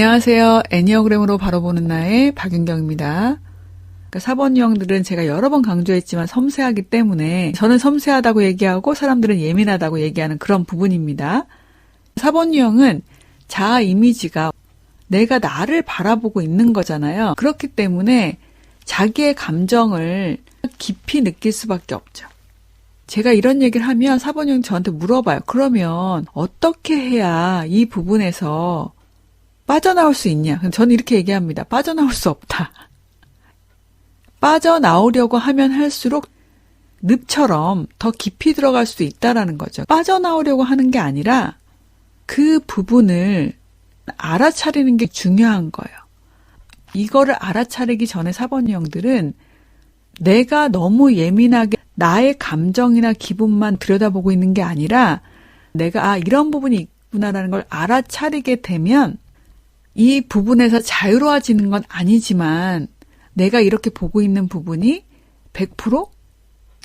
안녕하세요. 애니어그램으로 바로 보는 나의 박윤경입니다. 그러니까 4번 유형들은 제가 여러 번 강조했지만 섬세하기 때문에 저는 섬세하다고 얘기하고 사람들은 예민하다고 얘기하는 그런 부분입니다. 4번 유형은 자아 이미지가 내가 나를 바라보고 있는 거잖아요. 그렇기 때문에 자기의 감정을 깊이 느낄 수밖에 없죠. 제가 이런 얘기를 하면 4번 유형 저한테 물어봐요. 그러면 어떻게 해야 이 부분에서 빠져나올 수 있냐? 저는 이렇게 얘기합니다. 빠져나올 수 없다. 빠져나오려고 하면 할수록 늪처럼 더 깊이 들어갈 수도 있다라는 거죠. 빠져나오려고 하는 게 아니라 그 부분을 알아차리는 게 중요한 거예요. 이거를 알아차리기 전에 사번 유형들은 내가 너무 예민하게 나의 감정이나 기분만 들여다보고 있는 게 아니라 내가 아 이런 부분이 있구나라는 걸 알아차리게 되면 이 부분에서 자유로워지는 건 아니지만 내가 이렇게 보고 있는 부분이 100%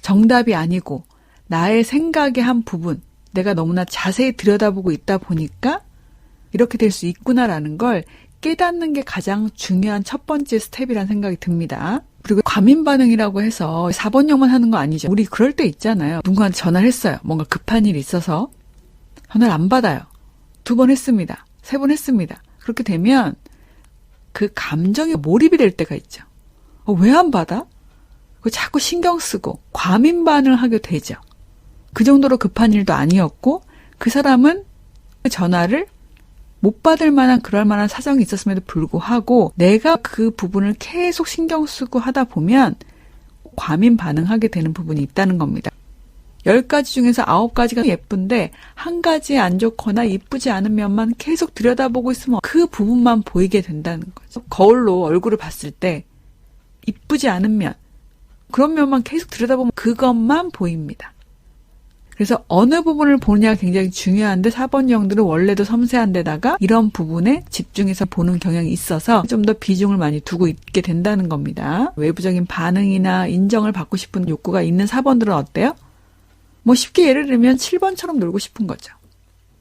정답이 아니고 나의 생각의 한 부분, 내가 너무나 자세히 들여다보고 있다 보니까 이렇게 될 수 있구나라는 걸 깨닫는 게 가장 중요한 첫 번째 스텝이라는 생각이 듭니다. 그리고 과민 반응이라고 해서 4번형만 하는 거 아니죠. 우리 그럴 때 있잖아요. 누구한테 전화를 했어요. 뭔가 급한 일이 있어서 전화를 안 받아요. 두 번 했습니다. 세 번 했습니다. 그렇게 되면 그 감정에 몰입이 될 때가 있죠. 어, 왜안 받아? 그 자꾸 신경 쓰고 과민 반응을 하게 되죠. 그 정도로 급한 일도 아니었고 그 사람은 그 전화를 못 받을 만한 그럴 만한 사정이 있었음에도 불구하고 내가 그 부분을 계속 신경 쓰고 하다 보면 과민 반응하게 되는 부분이 있다는 겁니다. 10가지 중에서 9가지가 예쁜데 한 가지 안 좋거나 이쁘지 않은 면만 계속 들여다보고 있으면 그 부분만 보이게 된다는 거죠. 거울로 얼굴을 봤을 때 이쁘지 않은 면 그런 면만 계속 들여다보면 그것만 보입니다. 그래서 어느 부분을 보느냐가 굉장히 중요한데 4번형들은 원래도 섬세한 데다가 이런 부분에 집중해서 보는 경향이 있어서 좀 더 비중을 많이 두고 있게 된다는 겁니다. 외부적인 반응이나 인정을 받고 싶은 욕구가 있는 4번들은 어때요? 뭐 쉽게 예를 들면 7번처럼 놀고 싶은 거죠.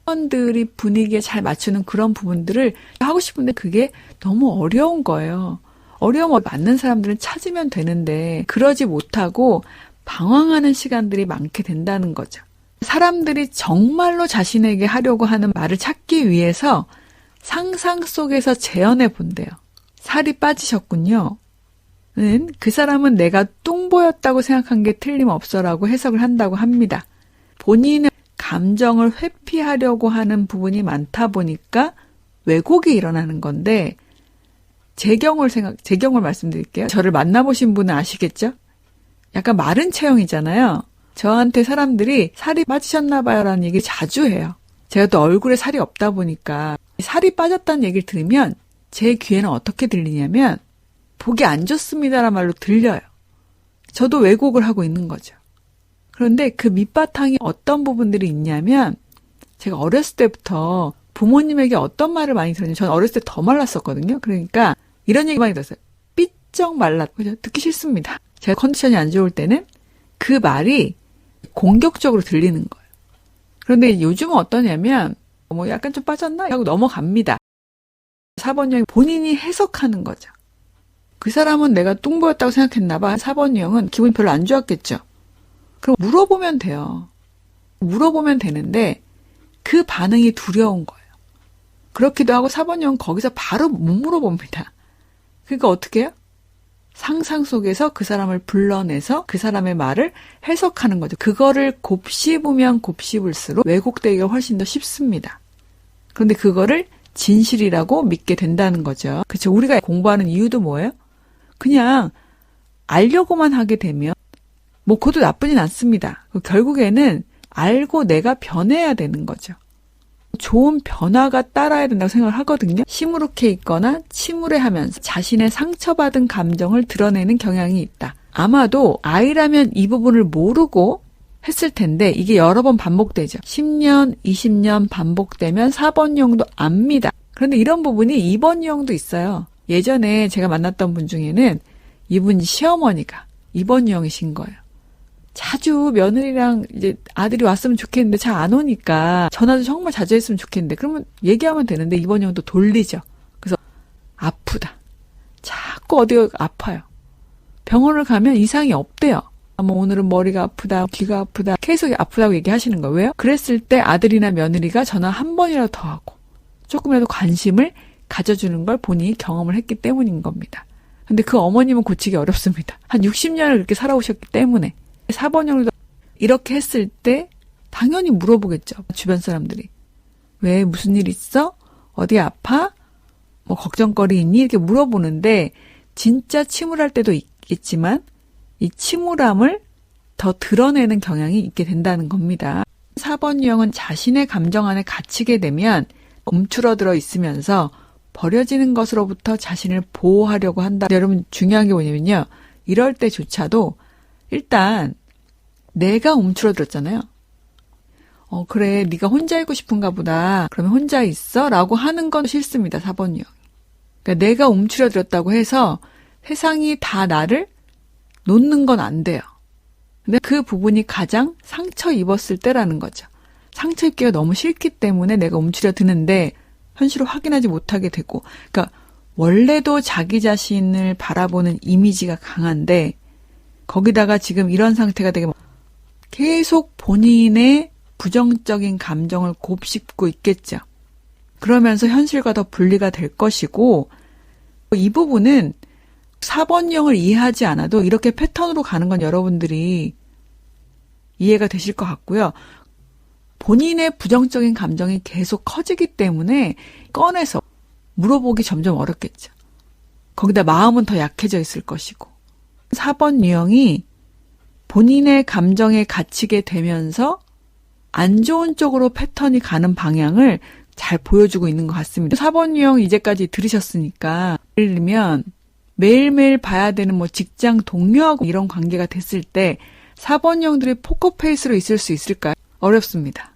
7번들이 분위기에 잘 맞추는 그런 부분들을 하고 싶은데 그게 너무 어려운 거예요. 어려움 맞는 사람들은 찾으면 되는데 그러지 못하고 방황하는 시간들이 많게 된다는 거죠. 사람들이 정말로 자신에게 하려고 하는 말을 찾기 위해서 상상 속에서 재현해 본대요. 살이 빠지셨군요. 그 사람은 내가 뚱 보였다고 생각한 게 틀림없어라고 해석을 한다고 합니다. 본인의 감정을 회피하려고 하는 부분이 많다 보니까 왜곡이 일어나는 건데 제 경우를 생각 제 경우를 말씀드릴게요. 저를 만나보신 분은 아시겠죠? 약간 마른 체형이잖아요. 저한테 사람들이 살이 빠지셨나 봐요라는 얘기를 자주 해요. 제가 또 얼굴에 살이 없다 보니까 살이 빠졌다는 얘기를 들으면 제 귀에는 어떻게 들리냐면 보기 안 좋습니다란 말로 들려요. 저도 왜곡을 하고 있는 거죠. 그런데 그 밑바탕이 어떤 부분들이 있냐면 제가 어렸을 때부터 부모님에게 어떤 말을 많이 들었냐면 저는 어렸을 때 더 말랐었거든요. 그러니까 이런 얘기 많이 들었어요. 삐쩍 말랐. 그죠? 듣기 싫습니다. 제가 컨디션이 안 좋을 때는 그 말이 공격적으로 들리는 거예요. 그런데 요즘은 어떠냐면 뭐 약간 좀 빠졌나? 하고 넘어갑니다. 4번형이 본인이 해석하는 거죠. 그 사람은 내가 뚱 보였다고 생각했나 봐. 4번 유형은 기분이 별로 안 좋았겠죠. 그럼 물어보면 돼요. 물어보면 되는데 그 반응이 두려운 거예요. 그렇기도 하고 4번 유형은 거기서 바로 못 물어봅니다. 그러니까 어떻게 해요? 상상 속에서 그 사람을 불러내서 그 사람의 말을 해석하는 거죠. 그거를 곱씹으면 곱씹을수록 왜곡되기가 훨씬 더 쉽습니다. 그런데 그거를 진실이라고 믿게 된다는 거죠. 그렇죠. 우리가 공부하는 이유도 뭐예요? 그냥 알려고만 하게 되면 뭐 그것도 나쁘진 않습니다. 결국에는 알고 내가 변해야 되는 거죠. 좋은 변화가 따라야 된다고 생각을 하거든요. 시무룩해 있거나 침울해하면서 자신의 상처받은 감정을 드러내는 경향이 있다. 아마도 아이라면 이 부분을 모르고 했을 텐데 이게 여러 번 반복되죠. 10년, 20년 반복되면 4번형도 압니다. 그런데 이런 부분이 2번 유형도 있어요. 예전에 제가 만났던 분 중에는 이분이 시어머니가 이번 유형이신 거예요. 자주 며느리랑 이제 아들이 왔으면 좋겠는데 잘 안 오니까 전화도 정말 자주 했으면 좋겠는데 그러면 얘기하면 되는데 이번 형도 돌리죠. 그래서 자꾸 어디 아파요. 병원을 가면 이상이 없대요. 뭐 오늘은 머리가 아프다, 귀가 아프다, 계속 아프다고 얘기하시는 거예요. 그랬을 때 아들이나 며느리가 전화 한 번이라도 더 하고 조금이라도 관심을 가져주는 걸 본인이 경험을 했기 때문인 겁니다. 근데 그 어머님은 고치기 어렵습니다. 한 60년을 그렇게 살아오셨기 때문에 4번형도 이렇게 했을 때 당연히 물어보겠죠. 주변 사람들이. 왜 무슨 일 있어? 어디 아파? 뭐 걱정거리 있니? 이렇게 물어보는데 진짜 침울할 때도 있겠지만 이 침울함을 더 드러내는 경향이 있게 된다는 겁니다. 4번 유형은 자신의 감정 안에 갇히게 되면 움츠러들어 있으면서 버려지는 것으로부터 자신을 보호하려고 한다. 여러분 중요한 게 뭐냐면요. 이럴 때조차도 일단 내가 움츠러들었잖아요. 어 그래 네가 혼자 있고 싶은가 보다. 그러면 혼자 있어라고 하는 건 싫습니다. 4번 유형. 그러니까 내가 움츠러들었다고 해서 세상이 다 나를 놓는 건 안 돼요. 근데 그 부분이 가장 상처 입었을 때라는 거죠. 상처 입기가 너무 싫기 때문에 내가 움츠려 드는데 현실을 확인하지 못하게 되고, 그러니까 원래도 자기 자신을 바라보는 이미지가 강한데 거기다가 지금 이런 상태가 되게 계속 본인의 부정적인 감정을 곱씹고 있겠죠. 그러면서 현실과 더 분리가 될 것이고 이 부분은 4번형을 이해하지 않아도 이렇게 패턴으로 가는 건 여러분들이 이해가 되실 것 같고요. 본인의 부정적인 감정이 계속 커지기 때문에 꺼내서 물어보기 점점 어렵겠죠. 거기다 마음은 더 약해져 있을 것이고. 4번 유형이 본인의 감정에 갇히게 되면서 안 좋은 쪽으로 패턴이 가는 방향을 잘 보여주고 있는 것 같습니다. 4번 유형 이제까지 들으셨으니까 예를 들면 매일매일 봐야 되는 뭐 직장 동료하고 이런 관계가 됐을 때 4번형들이 포커페이스로 있을 수 있을까요? 어렵습니다.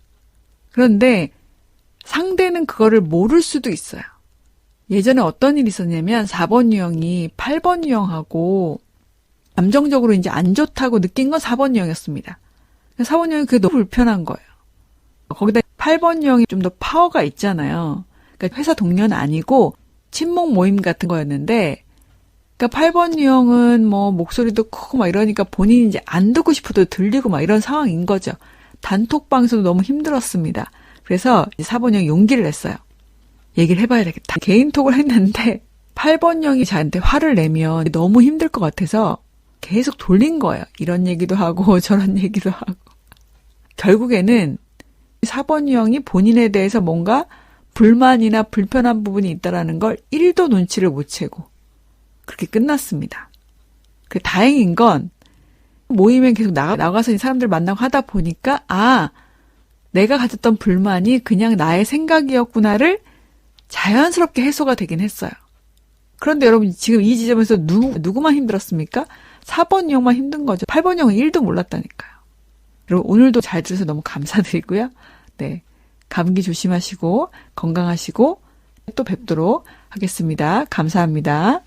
그런데 상대는 그거를 모를 수도 있어요. 예전에 어떤 일이 있었냐면 4번 유형이 8번 유형하고 감정적으로 이제 안 좋다고 느낀 건 4번 유형이었습니다. 4번 유형이 그게 너무 불편한 거예요. 거기다 8번 유형이 좀 더 파워가 있잖아요. 그러니까 회사 동료는 아니고 친목 모임 같은 거였는데 그러니까 8번 유형은 뭐 목소리도 크고 막 이러니까 본인이 이제 안 듣고 싶어도 들리고 막 이런 상황인 거죠. 단톡 방송도 너무 힘들었습니다. 그래서 4번 형 용기를 냈어요. 얘기를 해봐야 되겠다. 개인톡을 했는데 8번 형이 저한테 화를 내면 너무 힘들 것 같아서 계속 돌린 거예요. 이런 얘기도 하고 저런 얘기도 하고. 결국에는 4번 형이 본인에 대해서 뭔가 불만이나 불편한 부분이 있다라는 걸 1도 눈치를 못 채고 그렇게 끝났습니다. 그 다행인 건 모임에 계속 나가, 나가서 사람들 만나고 하다 보니까 아 내가 가졌던 불만이 그냥 나의 생각이었구나를 자연스럽게 해소가 되긴 했어요. 그런데 여러분 지금 이 지점에서 누구, 누구만 힘들었습니까? 4번 형만 힘든 거죠. 8번 형은 1도 몰랐다니까요. 여러분 오늘도 잘 들어서 너무 감사드리고요. 네. 감기 조심하시고 건강하시고 또 뵙도록 하겠습니다. 감사합니다.